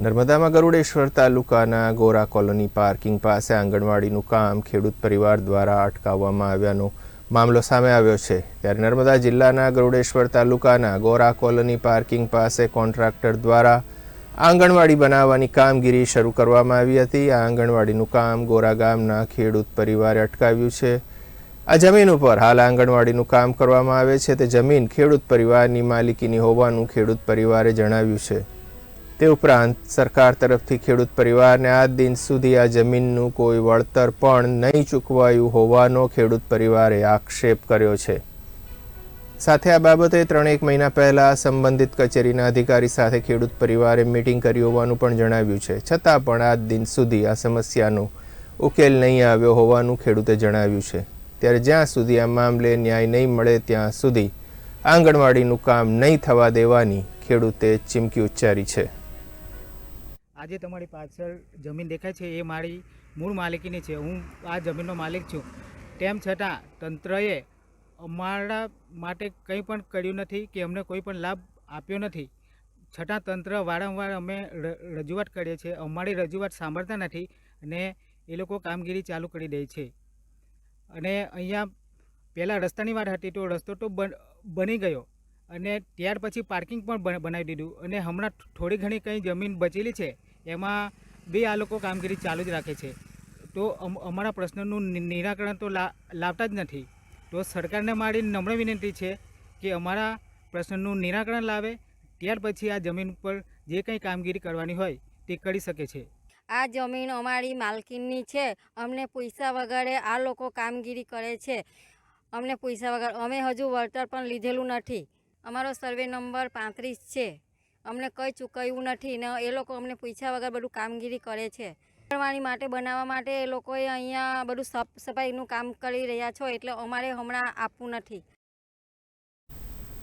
નર્મદામાં ગરુડેશ્વર તાલુકાના Gora colony parking પાસે આંગણવાડીનું કામ ખેડૂત પરિવાર દ્વારા અટકાવવામાં આવ્યાનો મામલો સામે આવ્યો છે. ત્યારે નર્મદા જિલ્લાના ગરુડેશ્વર તાલુકાના ગોરા કોલોની પાર્કિંગ પાસે કોન્ટ્રાક્ટર દ્વારા આંગણવાડી બનાવવાની કામગીરી શરૂ કરવામાં આવી હતી. આ આંગણવાડીનું કામ ગોરા ગામના ખેડૂત પરિવારે અટકાવ્યું છે. આ જમીન ઉપર હાલ આંગણવાડીનું કામ કરવામાં આવે છે. તે જમીન ખેડૂત પરિવારની માલિકીની હોવાનું ખેડૂત પરિવારે જણાવ્યું છે. તે ઉપરાંત, સરકાર તરફથી ખેડૂત પરિવારને આજ દિન સુધી આ જમીનનું કોઈ વળતર પણ નહીં ચૂકવાયું હોવાનો ખેડૂત પરિવારે આક્ષેપ કર્યો છે. સાથે આ બાબતે ત્રણેક મહિના પહેલા સંબંધિત કચેરીના અધિકારી સાથે ખેડૂત પરિવારે મીટિંગ કરી હોવાનું પણ જણાવ્યું છે. છતાં પણ આજ દિન સુધી આ સમસ્યાનો ઉકેલ નહીં આવ્યો હોવાનું ખેડૂતે જણાવ્યું છે. ત્યારે જ્યાં સુધી આ મામલે ન્યાય નહીં મળે ત્યાં સુધી આંગણવાડીનું કામ નહીં થવા દેવાની ખેડૂતે ચીમકી ઉચ્ચારી છે. આજે તમારી પાછળ જમીન દેખાય છે, એ મારી મૂળ માલિકીની છે. હું આ જમીનનો માલિક છું. તેમ છતાં, તંત્રએ અમારા માટે કંઈ પણ કર્યું નથી કે અમને કોઈ પણ લાભ આપ્યો નથી. છતાં, તંત્ર વારંવાર અમે રજૂઆત કરીએ છીએ. અમારી રજૂઆત સાંભળતા નથી અને એ લોકો કામગીરી ચાલુ કરી દે છે. અને અહીંયા પહેલાં રસ્તાની વાત હતી તો રસ્તો તો બની ગયો અને ત્યાર પછી પાર્કિંગ પણ બનાવી દીધું. અને હમણાં થોડી ઘણી કંઈ જમીન બચેલી છે. એમાં બી આ લોકો કામગીરી ચાલુ જ રાખે છે. તો અમ- અમારા પ્રશ્નનું નિરાકરણ તો લાવતા જ નથી. તો સરકારને મારી નમ્ર વિનંતી છે કે અમારા પ્રશ્નનું નિરાકરણ લાવે, ત્યાર પછી આ જમીન ઉપર જે કંઈ કામગીરી કરવાની હોય તે કરી શકે છે. આ જમીન અમારી માલકીનની છે. અમને પૈસા વગરે આ લોકો કામગીરી કરે છે. અમને પૈસા વગર, અમે હજુ વળતર પણ લીધેલું નથી. અમારો સર્વે નંબર પાંત્રીસ છે. અમને કંઈ ચૂકવ્યું નથી ને એ લોકો અમને પૂછ્યા વગર બધું કામગીરી કરે છે. આંગણવાડી માટે, બનાવવા માટે એ લોકોએ અહીંયા બધું સાફ સફાઈનું કામ કરી રહ્યા છો એટલે અમારે હમણાં આપવું નથી.